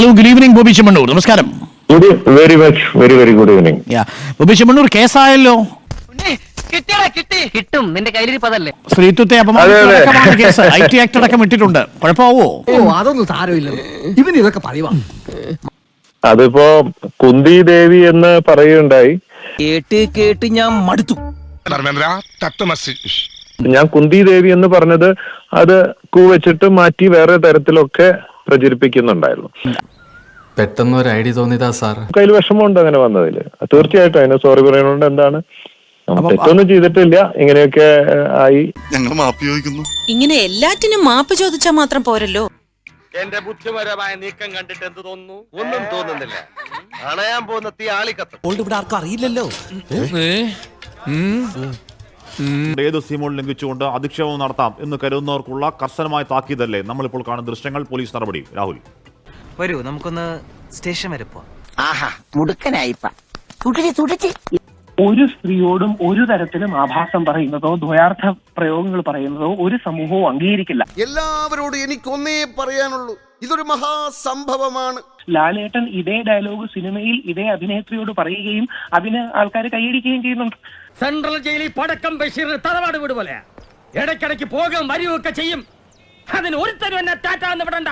Hello good evening Bobby Chemmanur നമസ്കാരം very much very very good evening yeah Bobby Chemmanur കേസായല്ലോ? കിട്ടി. കിട്ടും നിന്റെ കയ്യിലിരിപ്പതല്ലേ സ്ത്രീത്വത്തെ അതെ, അതെ. അപമാനിച്ചടക്കമാണ് കേസ്. ഐ ടി ആക്ട് അടക്കം ഇട്ടിട്ടുണ്ട്. കുഴപ്പമാവോ? ഓ അതൊന്നും സാരമില്ല ഇവന് ഇതൊക്കെ പറയുവാ അതിപ്പോ കുന്തി ദേവി എന്ന് പറയുണ്ടായി കേട്ട് കേട്ട് ഞാൻ മടുത്തു. ധർമ്മേന്ദ്ര തത്വമസി ഞാൻ കുന്തി ദേവി എന്ന് പറഞ്ഞത് അത് കൂവച്ചിട്ട് മാറ്റി വേറെ തരത്തിലൊക്കെ പ്രചരിപ്പിക്കുന്നുണ്ടായിരുന്നു. പെട്ടെന്ന് ഒരു ഐഡിയ തോന്നിയതാ സാർ. കയ്യിൽ വിഷമമുണ്ട് അങ്ങനെ വന്നതിൽ തീർച്ചയായിട്ടും അതിന് സോറി പറയുന്നതുകൊണ്ട് എന്താണ്? തെറ്റൊന്നും ചെയ്തിട്ടില്ല. ഇങ്ങനെയൊക്കെ ആയി. ഞങ്ങൾ മാപ്പ് ചോദിക്കുന്നു. ഇങ്ങനെ എല്ലാറ്റിനും മാപ്പ് ചോദിച്ചാൽ മാത്രം പോരല്ലോ. എന്റെ ബുദ്ധിപരമായ നീക്കം കണ്ടിട്ട് എന്ത് തോന്നുന്നു? ഒന്നും തോന്നുന്നില്ല. അണയാൻ പോകുന്ന തീ ആളിക്കത്തും. ഇവിടെ ആർക്കും അറിയില്ലല്ലോ. ഏത് സീമോൾ ലംഘിച്ചുകൊണ്ട് അധിക്ഷേപം നടത്താം എന്ന് കരുതുന്നവർക്കുള്ള കർശനമായ താക്കീതല്ലേ നമ്മളിപ്പോൾ കാണുന്ന ദൃശ്യങ്ങൾ പോലീസ് നടപടി. രാഹുൽ. വരൂ നമുക്കൊന്ന് സ്റ്റേഷൻ വരെ പോവാം. ആഹാ മുടുക്കനായിപ്പ. ഒരു സ്ത്രീയോടും ഒരു തരത്തിലും ആഭാസം പറയുന്നതോ ദ്വയാർത്ഥ പ്രയോഗങ്ങൾ പറയുന്നതോ ഒരു സമൂഹവും അംഗീകരിക്കില്ല. എല്ലാവരോടും എനിക്കൊന്നേ പറയാനുള്ളൂ. ഇതൊരു മഹാസംഭവമാണ്. ലാലേട്ടൻ ഇതേ ഡയലോഗ് സിനിമയിൽ ഇതേ അഭിനേത്രിയോട് പറയുകയും അതിന് ആൾക്കാർ കൈയടിക്കുകയും ചെയ്യുന്നുണ്ട്. സെൻട്രൽ ജയിലിൽ പടക്കം ബഷീറിന് തറവാട് വീട് പോലെ ഇടയ്ക്കിടയ്ക്ക് പോകും വരികയൊക്കെ ചെയ്യും. അതിന് ഒരുത്തരും എന്നെ ടാറ്റ എന്ന് വിടണ്ട.